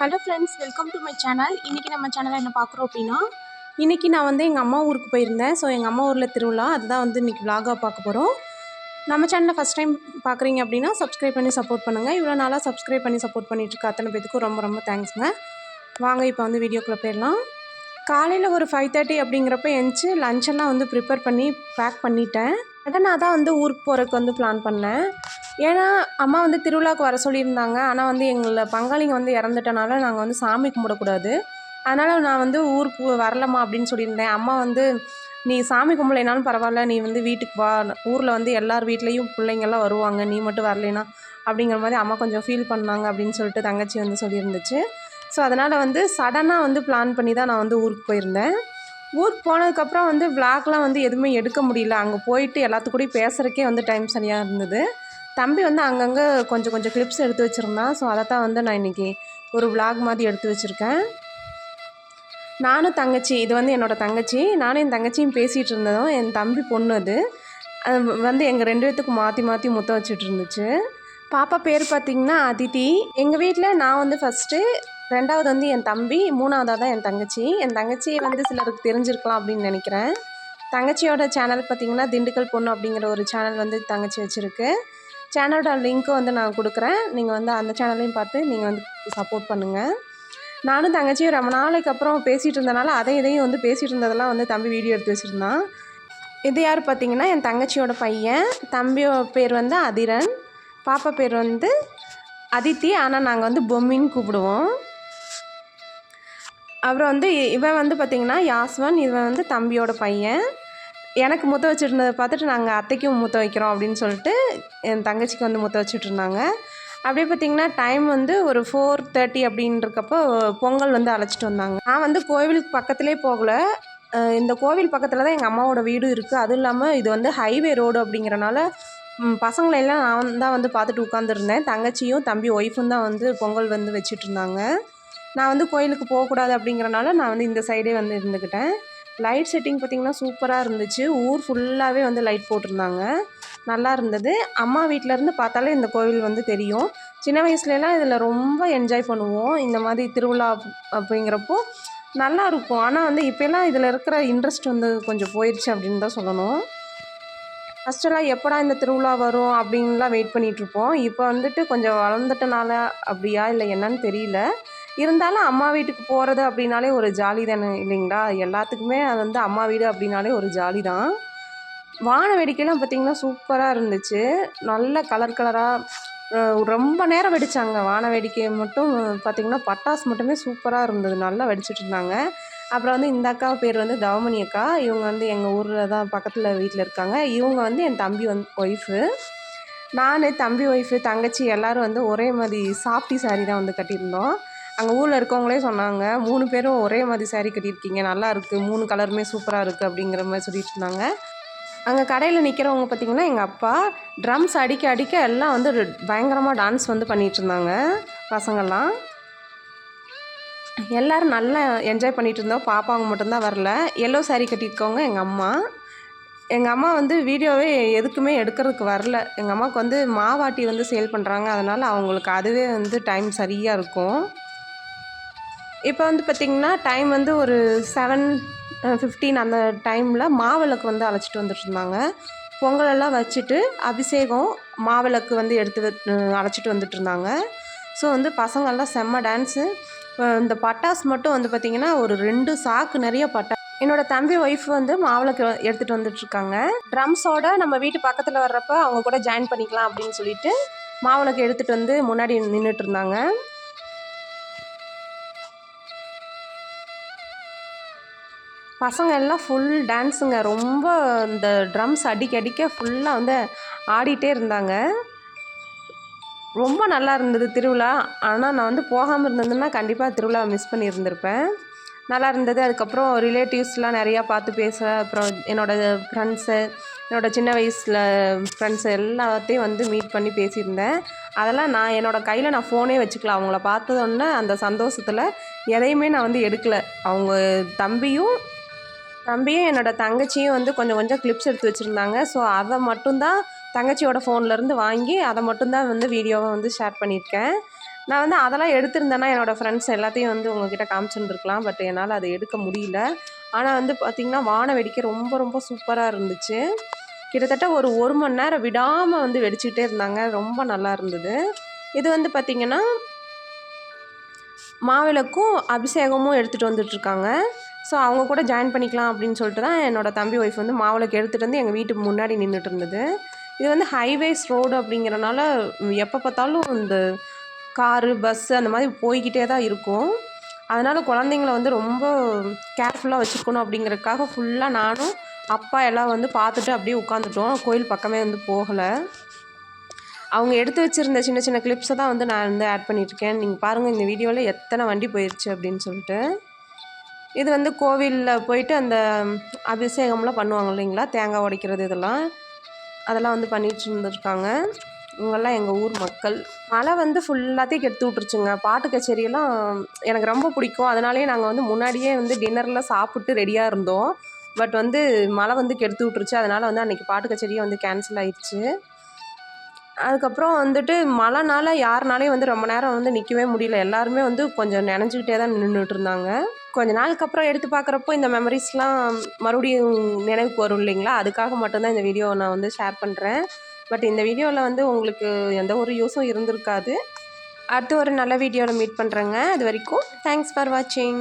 Hello friends welcome to my channel இன்றைக்கி நம்ம சேனலில் என்ன பார்க்குறோம் அப்படின்னா இன்றைக்கி நான் வந்து எங்கள் அம்மா ஊருக்கு போயிருந்தேன். ஸோ எங்கள் அம்மா ஊரில் திருவிழா அதுதான் வந்து இன்றைக்கி விலாகாக பார்க்க போகிறோம் நம்ம சேனலில் ஃபஸ்ட் டைம் பார்க்குறீங்க அப்படின்னா சப்ஸ்கிரைப் பண்ணி சப்போர்ட் பண்ணுங்கள் இவ்வளோ நாளாக சப்ஸ்கிரைப் பண்ணி சப்போர்ட் பண்ணிகிட்ருக்க அத்தனை பேத்துக்கும் ரொம்ப ரொம்ப தேங்க்ஸுங்க வாங்க இப்போ வந்து வீடியோக்குள்ளே போயிடலாம். காலையில் ஒரு ஃபைவ் தேர்ட்டி அப்படிங்கிறப்ப எழுந்துச்சு லஞ்செல்லாம் வந்து ப்ரிப்பேர் பண்ணி பேக் பண்ணிட்டேன். அதை நான் தான் வந்து ஊருக்கு போகிறதுக்கு வந்து பிளான் பண்ணேன். ஏன்னா அம்மா வந்து திருவிழாவுக்கு வர சொல்லியிருந்தாங்க. ஆனால் வந்து எங்களை பங்காளிங்க வந்து இறந்துட்டனால நாங்கள் வந்து சாமி கும்பிடக்கூடாது. அதனால் நான் வந்து ஊருக்கு வரலம்மா அப்படின்னு சொல்லியிருந்தேன். அம்மா வந்து நீ சாமி கும்பலைனாலும் பரவாயில்ல. நீ வந்து வீட்டுக்கு வா. ஊரில் வந்து எல்லார் வீட்லேயும் பிள்ளைங்கள்லாம் வருவாங்க. நீ மட்டும் வரலைனா அப்படிங்கிற மாதிரி அம்மா கொஞ்சம் ஃபீல் பண்ணாங்க அப்படின்னு சொல்லிட்டு தங்கச்சி வந்து சொல்லியிருந்துச்சு. ஸோ அதனால் வந்து சடனாக வந்து பிளான் பண்ணி தான் நான் வந்து ஊருக்கு போயிருந்தேன். ஊருக்கு போனதுக்கப்புறம் வந்து விளாக்லாம் வந்து எதுவுமே எடுக்க முடியல. அங்கே போயிட்டு எல்லாத்துக்கூடயும் பேசுகிறக்கே வந்து டைம் சரியாக இருந்தது. தம்பி வந்து அங்கங்கே கொஞ்சம் கொஞ்சம் கிளிப்ஸ் எடுத்து வச்சுருந்தான் ஸோ அதை தான் வந்து நான் இன்றைக்கி ஒரு விளாக் மாதிரி எடுத்து வச்சுருக்கேன். நானும் தங்கச்சி இது வந்து என்னோடய தங்கச்சி. நானும் என் தங்கச்சியும் பேசிகிட்டு இருந்ததும் என் தம்பி பொண்ணு அது. அது வந்து எங்கள் ரெண்டு பேர்த்துக்கும் மாற்றி மாற்றி முத்த வச்சுட்டு இருந்துச்சு. பாப்பா பேர் பார்த்திங்கன்னா அதித்தி எங்கள் வீட்டில் நான் வந்து ஃபஸ்ட்டு ரெண்டாவது வந்து என் தம்பி மூணாவதாக தான் என் தங்கச்சி. என் தங்கச்சி வந்து சிலருக்கு தெரிஞ்சிருக்கலாம் அப்படின்னு நினைக்கிறேன். தங்கச்சியோட சேனல் பார்த்திங்கன்னா திண்டுக்கல் பொண்ணு அப்படிங்கிற ஒரு சேனல் வந்து தங்கச்சி வச்சுருக்கு. சேனலோட லிங்க்கும் வந்து நான் கொடுக்குறேன். நீங்கள் வந்து அந்த சேனலையும் பார்த்து நீங்கள் வந்து சப்போர்ட் பண்ணுங்கள் நானும் தங்கச்சியும் ரொம்ப நாளைக்கு அப்புறம் பேசிகிட்டு இருந்தனால அதை இதையும் வந்து பேசிகிட்டு இருந்ததெல்லாம் வந்து தம்பி வீடியோ எடுத்து வச்சுருந்தான். இது யார் பார்த்தீங்கன்னா என் தங்கச்சியோட பையன். தம்பியோட பேர் வந்து அதிரன். பாப்பா பேர் வந்து அதித்தி. ஆனால் நாங்கள் வந்து பொம்மின்னு கூப்பிடுவோம். அப்புறம் வந்து இ- இவன் வந்து பார்த்திங்கன்னா யாஸ்வன். இவன் வந்து தம்பியோட பையன். எனக்கு முத்த வச்சுருந்ததை பார்த்துட்டு நாங்கள் அத்தைக்கும் முத்த வைக்கிறோம் அப்படின்னு சொல்லிட்டு என் தங்கச்சிக்கு வந்து முத்த வச்சுட்டு இருந்தாங்க. அப்படியே பார்த்திங்கன்னா டைம் வந்து ஒரு ஃபோர் தேர்ட்டி அப்படின்றக்கப்போ பொங்கல் வந்து அழைச்சிட்டு வந்தாங்க. நான் வந்து கோவிலுக்கு பக்கத்துலேயே போகல. இந்த கோவில் பக்கத்தில் தான் எங்கள் அம்மாவோட வீடு இருக்குது அதுவும் இல்லாமல் இது வந்து ஹைவே ரோடு அப்படிங்கிறனால பசங்களை எல்லாம் நான் தான் வந்து பார்த்துட்டு உட்காந்துருந்தேன் தங்கச்சியும் தம்பி ஒய்ஃபும் தான் வந்து பொங்கல் வந்து வச்சுட்டு இருந்தாங்க. நான் வந்து கோயிலுக்கு போகக்கூடாது அப்படிங்கிறனால நான் வந்து இந்த சைடே வந்து இருந்துக்கிட்டேன் லைட் செட்டிங் பார்த்திங்கன்னா சூப்பராக இருந்துச்சு. ஊர் ஃபுல்லாகவே வந்து லைட் போட்டிருந்தாங்க. நல்லா இருந்தது. அம்மா வீட்ல இருந்து பார்த்தாலே இந்த கோவில் வந்து தெரியும். சின்ன வயசுலலாம் இதில் ரொம்ப என்ஜாய் பண்ணுவோம். இந்த மாதிரி திருவிழா அப்படிங்கிறப்போ நல்லா இருக்கும். ஆனால் வந்து இப்போலாம் இதில் இருக்கிற இன்ட்ரெஸ்ட் வந்து கொஞ்சம் போயிடுச்சு அப்படின்னு தான் சொல்லணும். ஃபஸ்ட்டெல்லாம் எப்படா இந்த திருவிழா வரும் அப்படின்லாம் வெயிட் பண்ணிகிட்ருப்போம் இப்போ வந்துட்டு கொஞ்சம் வளர்ந்துட்டனால அப்படியா இல்லை என்னன்னு தெரியல. இருந்தாலும் அம்மா வீட்டுக்கு போகிறது அப்படின்னாலே ஒரு ஜாலி தானே இல்லைங்களா? எல்லாத்துக்குமே அது வந்து அம்மா வீடு அப்படின்னாலே ஒரு ஜாலி தான். வான வேடிக்கைலாம் பார்த்திங்கன்னா சூப்பராக இருந்துச்சு. நல்ல கலர் கலராக ரொம்ப நேரம் வெடித்தாங்க வான வேடிக்கை மட்டும் பார்த்திங்கன்னா பட்டாசு மட்டுமே சூப்பராக இருந்தது. நல்லா வெடிச்சிட்டு இருந்தாங்க. அப்புறம் வந்து இந்த அக்கா பேர் வந்து தவமணி அக்கா. இவங்க வந்து எங்கள் ஊரில் தான் பக்கத்தில் வீட்டில் இருக்காங்க. இவங்க வந்து என் தம்பி வந்து ஒய்ஃபு நான் தம்பி ஒய்ஃபு தங்கச்சி எல்லோரும் வந்து ஒரே மாதிரி சாஃப்டி saree தான் வந்து கட்டியிருந்தோம். அங்கே ஊரில் இருக்கவங்களே சொன்னாங்க மூணு பேரும் ஒரே மாதிரி சேரீ கட்டியிருக்கீங்க நல்லா இருக்குது மூணு கலருமே சூப்பராக இருக்குது அப்படிங்கிற மாதிரி சொல்லிட்டு இருந்தாங்க. அங்கே கடையில் நிற்கிறவங்க பார்த்தீங்கன்னா எங்கள் அப்பா ட்ரம்ஸ் அடிக்க அடிக்க எல்லாம் வந்து பயங்கரமாக டான்ஸ் வந்து பண்ணிகிட்டு இருந்தாங்க பசங்கள்லாம். எல்லோரும் நல்லா என்ஜாய் பண்ணிகிட்டு இருந்தோம் பாப்பாங்க மட்டும்தான் வரல. எல்லோ சாரீ கட்டியிருக்கவங்க எங்கள் அம்மா. எங்கள் அம்மா வந்து வீடியோவே எதுக்குமே எடுக்கிறதுக்கு வரல. எங்கள் அம்மாவுக்கு வந்து மாவாட்டி வந்து சேல் பண்ணுறாங்க அதனால் அவங்களுக்கு அதுவே வந்து டைம் சரியாக இருக்கும். இப்போ வந்து பார்த்திங்கன்னா டைம் வந்து ஒரு செவன் ஃபிஃப்டீன் அந்த டைமில் மாவிளக்கு வந்து அழைச்சிட்டு வந்துட்டு இருந்தாங்க. வச்சுட்டு அபிஷேகம் மாவிளக்கு வந்து எடுத்து அழைச்சிட்டு வந்துட்டு இருந்தாங்க. ஸோ வந்து பசங்கள்லாம் செம்ம டான்ஸு இந்த பட்டாஸ் மட்டும் வந்து பார்த்திங்கன்னா ஒரு ரெண்டு சாக்கு நிறைய பட்டா என்னோட தம்பி ஒய்ஃப் வந்து மாவிளக்கு எடுத்துகிட்டு வந்துட்டுருக்காங்க ட்ரம்ஸோட நம்ம வீட்டு பக்கத்தில் வர்றப்ப அவங்க கூட ஜாயின் பண்ணிக்கலாம் அப்படின்னு சொல்லிட்டு மாவிளக்கு எடுத்துகிட்டு வந்து முன்னாடி நின்றுட்டு இருந்தாங்க. பசங்க எல்லாம் ஃபுல் டான்ஸுங்க ரொம்ப இந்த ட்ரம்ஸ் அடிக்க அடிக்க ஃபுல்லாக வந்து ஆடிட்டே இருந்தாங்க. ரொம்ப நல்லா இருந்தது திருவிழா. ஆனால் நான் வந்து போகாமல் இருந்ததுன்னா கண்டிப்பாக திருவிழாவை மிஸ் பண்ணியிருந்திருப்பேன். நல்லா இருந்தது. அதுக்கப்புறம் ரிலேட்டிவ்ஸ்லாம் நிறையா பார்த்து பேச அப்புறம் என்னோடய ஃப்ரெண்ட்ஸு என்னோடய சின்ன வயசில் ஃப்ரெண்ட்ஸு எல்லாத்தையும் வந்து மீட் பண்ணி பேசியிருந்தேன். அதெல்லாம் நான் என்னோடய கையில் நான் ஃபோனே வச்சுக்கல. அவங்கள பார்த்ததொன்னே அந்த சந்தோஷத்தில் எதையுமே நான் வந்து எடுக்கலை. அவங்க தம்பியும் தம்பியும் என்னோட தங்கச்சியும் வந்து கொஞ்சம் கொஞ்சம் கிளிப்ஸ் எடுத்து வச்சுருந்தாங்க. ஸோ அதை மட்டும்தான் தங்கச்சியோட ஃபோன்லேருந்து வாங்கி அதை மட்டும்தான் வந்து வீடியோவை வந்து ஷேர் பண்ணியிருக்கேன். நான் வந்து அதெல்லாம் எடுத்திருந்தேன்னா என்னோடய ஃப்ரெண்ட்ஸ் எல்லாத்தையும் வந்து உங்ககிட்ட காமிச்சுருந்துருக்கலாம். பட் என்னால் அதை எடுக்க முடியல. ஆனால் வந்து பார்த்திங்கன்னா வான வெடிக்க ரொம்ப ரொம்ப சூப்பராக இருந்துச்சு. கிட்டத்தட்ட ஒரு ஒரு மணி நேரம் விடாமல் வந்து வெடிச்சுக்கிட்டே இருந்தாங்க. ரொம்ப நல்லா இருந்தது. இது வந்து பார்த்திங்கன்னா மாவிளக்கும் அபிஷேகமும் எடுத்துகிட்டு வந்துட்டுருக்காங்க ஸோ அவங்க கூட ஜாயின் பண்ணிக்கலாம் அப்படின்னு சொல்லிட்டு தான் என்னோடய தம்பி ஒய்ஃப் வந்து மாவிளக்கு எடுத்துகிட்டு வந்து எங்கள் வீட்டுக்கு முன்னாடி நின்றுட்டு இருந்தது. இது வந்து ஹைவேஸ் ரோடு அப்படிங்கிறனால எப்போ பார்த்தாலும் இந்த காரு பஸ்ஸு அந்த மாதிரி போய்கிட்டே தான் இருக்கும். அதனால் குழந்தைங்கள வந்து ரொம்ப கேர்ஃபுல்லாக வச்சுருக்கணும் அப்படிங்கிறதுக்காக ஃபுல்லாக நானும் அப்பா எல்லாம் வந்து பார்த்துட்டு அப்படியே உட்காந்துட்டோம் கோயில் பக்கமே வந்து போகலை. அவங்க எடுத்து வச்சுருந்த சின்ன சின்ன கிளிப்ஸை தான் வந்து நான் வந்து ஆட் பண்ணியிருக்கேன் நீங்கள் பாருங்கள் இந்த வீடியோவில் எத்தனை வண்டி போயிடுச்சு அப்படின்னு சொல்லிட்டு. இது வந்து கோவிலில் போயிட்டு அந்த அபிஷேகம்லாம் பண்ணுவாங்க இல்லைங்களா? தேங்காய் உடைக்கிறது இதெல்லாம். அதெல்லாம் வந்து பண்ணிட்டு இருந்துருக்காங்க. இவங்கெல்லாம் எங்கள் ஊர் மக்கள். மழை வந்து ஃபுல்லாத்தையும் கெடுத்து விட்ருச்சுங்க பாட்டு கச்சேரியெல்லாம் எனக்கு ரொம்ப பிடிக்கும். அதனாலேயே நாங்கள் வந்து முன்னாடியே வந்து டின்னரில் சாப்பிட்டு ரெடியாக இருந்தோம். பட் வந்து மழை வந்து கெடுத்து விட்ருச்சு அதனால் வந்து அன்றைக்கி பாட்டு கச்சேரியே வந்து கேன்சல் ஆயிடுச்சு. அதுக்கப்புறம் வந்துட்டு மழைனால யாருனாலையும் வந்து ரொம்ப நேரம் வந்து நிற்கவே முடியல. எல்லாருமே வந்து கொஞ்சம் நினைஞ்சிக்கிட்டே தான் நின்றுட்டு இருந்தாங்க. கொஞ்ச நாளுக்கு அப்புறம் எடுத்து பார்க்குறப்போ இந்த மெமரிஸ்லாம் மறுபடியும் நினைவுக்கு வரும் இல்லைங்களா? அதுக்காக மட்டும்தான் இந்த வீடியோ நான் வந்து ஷேர் பண்ணுறேன் பட் இந்த வீடியோவில் வந்து உங்களுக்கு எந்த ஒரு யூஸும் இருந்திருக்காது. அடுத்து ஒரு நல்ல வீடியோவில் மீட் பண்ணுறேங்க அது வரைக்கும் தேங்க்ஸ் ஃபார் வாட்சிங்